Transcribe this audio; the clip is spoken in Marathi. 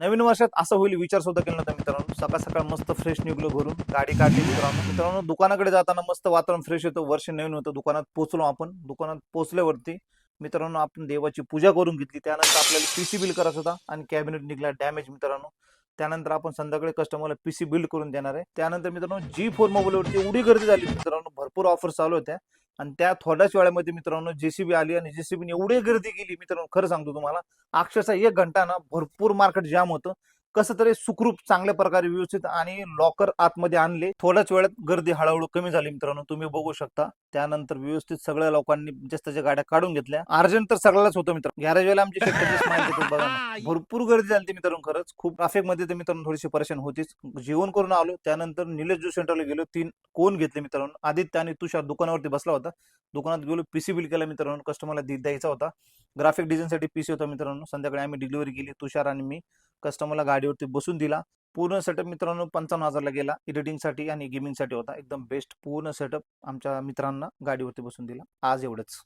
नवीन वर्षात असं होईल विचार सुद्धा केला नव्हता मित्रांनो. सकाळ सकाळ मस्त फ्रेश निघलो घरून गाडी काढली मित्रांनो. मित्रांनो दुकानाकडे जाताना मस्त वातावरण फ्रेश होतं वर्ष नवीन होतं दुकानात पोहोचलो आपण. दुकानात पोहोचल्यावरती मित्रांनो आपण देवाची पूजा करून घेतली. त्यानंतर आपल्याला पीसी बिल करायचा होता आणि कॅबिनेट निघला डॅमेज मित्रांनो. त्यानंतर आपण संध्याकाळी कस्टमरला पीसी बिल्ड करून देणार आहे. त्यानंतर मित्रांनो जी फोर मोबाईलवरती एवढी गर्दी झाली मित्रांनो भरपूर ऑफर चालू होत्या. आणि त्या थोड्याच वेळामध्ये मित्रांनो जेसीबी आली आणि जेसीबीने एवढी गर्दी केली मित्रांनो खरं सांगतो तुम्हाला अक्षरशः एक घंटा ना भरपूर मार्केट जाम होतं. कसं तरी सुखरूप चांगल्या प्रकारे व्यवस्थित आणि लॉकर आतमध्ये आणले. थोड्याच वेळात गर्दी हळूहळू कमी झाली मित्रांनो तुम्ही बघू शकता. त्यानंतर व्यवस्थित सगळ्या लोकांनी जास्तच्या गाड्या काढून घेतल्या. अर्जंट तर सगळ्याच होतं मित्र. गॅरेज वेळेला आमची बघा. भरपूर गर्दी झाली मित्रांनो खरंच. खूप ट्रॅफिकमध्ये तर मित्रांनो थोडीशी परेशान होतीच. जेवण करून आलो. त्यानंतर निलेश ज्यूस सेंटरला गेलो. तीन कोण घेतले मित्रांनो. आदित्य आणि तुषार दुकानावरती बसला होता. दुकानात गेलो. पीसी बिल केला मित्रांनो. कस्टमरला द्यायचा होता. ग्राफिक डिझाईनसाठी पीसी होता मित्रांनो. संध्याकाळी आम्ही डिलिव्हरी केली. तुषार आणि मी. कस्टमरला गाडीवरती बसून दिला. पूर्ण सेटअप मित्रांनो पंचावन्न हजारला गेला. एडिटिंगसाठी आणि गेमिंगसाठी होता. एकदम बेस्ट पूर्ण सेटअप आमच्या मित्रांना गाडीवरती बसून दिला. आज एवढंच.